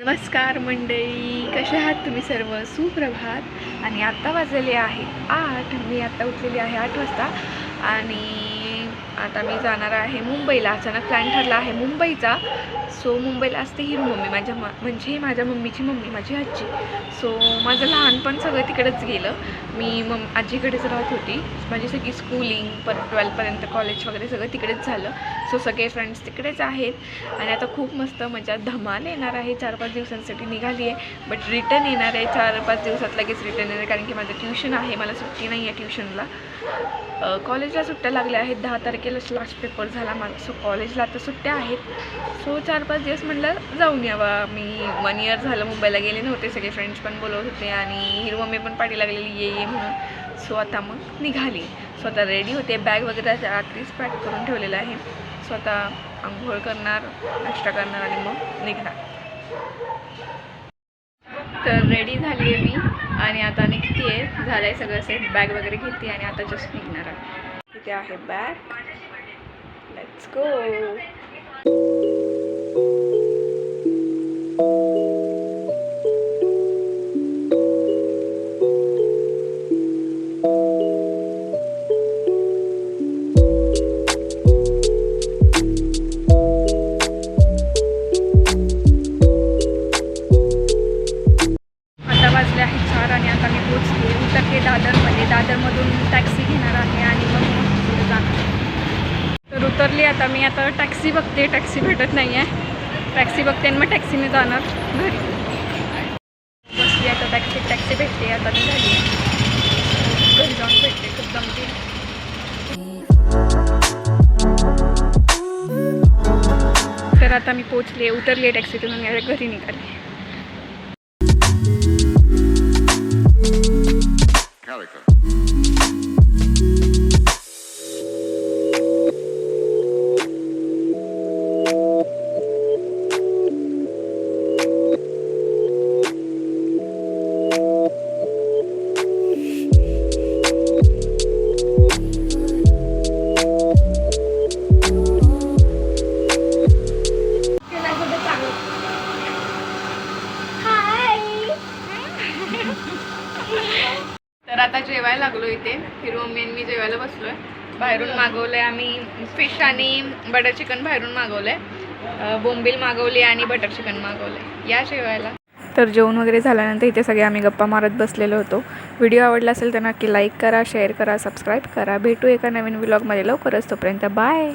नमस्कार मंडळी कसे आहात तुम्ही सर्व? सुप्रभात. आणि आत्ता वाजलेले आहे आठ. मी आत्ता उठलेली आहे आठ वाजता. आणि आता मी जाणार आहे मुंबईला. अचानक प्लॅन ठरला आहे मुंबईचा. सो मुंबईला असते हिरू मम्मी माझ्या म म्हणजे माझ्या मम्मीची मम्मी माझी आजी. सो माझं लहानपण सगळं तिकडेच गेलं. मी मम आजीकडेच राहत होती. माझी सगळी स्कूलिंग परत ट्वेल्थपर्यंत कॉलेज वगैरे सगळं तिकडेच झालं. सो सगळे फ्रेंड्स तिकडेच आहेत. आणि आता खूप मस्त मजा धमाल येणार आहे. चार पाच दिवसांसाठी निघाली आहे. बट रिटर्न येणार आहे. चार पाच दिवसात लगेच रिटर्न येणार आहे. कारण की माझं ट्युशन आहे. मला सुट्टी नाही आहे ट्युशनला कॉलेजला सुट्ट्या लागल्या आहेत. दहा तारखेलाच लास्ट पेपर झाला माझा. सो कॉलेजला आता सुट्ट्या आहेत. सो चार पाच दिवस म्हटलं जाऊन यावा. मी वन इयर झालं. मुंबईला गेले नव्हते. सगळे फ्रेंड्स पण बोलवत होते. आणि हिरवं मम्मी पण पाठी लागलेली. ये ये म्हणून. सो आता मग निघाली. सो आता रेडी होते. बॅग वगैरे रात्रीच पॅक करून ठेवलेलं आहे. सो आता आंघोळ करणार नाश्ता करणार आणि मग निघणार. तर रेडी झाली आहे मी आणि आता निघते आहे झालं आहे सगळं सेट बॅग वगैरे घेते आणि आता जस्ट निघणार आहे. तिथे आहे बॅग लेट्स गो वाजले आणि आता मी पोचते उतरते दादरमध्ये दादरमधून टॅक्सी घेणार आहे आणि मग पुढे जाणार तर उतरली आता मी आता टॅक्सी बघते टॅक्सी भेटत नाही आहे. टॅक्सी बघते आणि मग टॅक्सीने जाणार घरी. बसली आता टॅक्सी टॅक्सी भेटते आता मी झाली घरी जाऊन भेटते खूप जमते तर आता मी पोचले उतरली टॅक्सीतून घरी निघाले तर आता जेवायला लागलो इथे. हिरो मम्मी आणि मी जेवायला बसलो आहे बाहेरून मागवलंय आम्ही फिश आणि बटर चिकन बाहेरून मागवलंय. आहे बोंबील मागवली आणि बटर चिकन मागवलंय. या जेवायला. तर जेवण वगैरे झाल्यानंतर इथे सगळे आम्ही गप्पा मारत बसलेलो होतो. व्हिडिओ आवडला असेल तर नक्की लाईक करा शेअर करा सबस्क्राईब करा. भेटू एका नवीन व्लॉगमध्ये लवकरच तोपर्यंत. बाय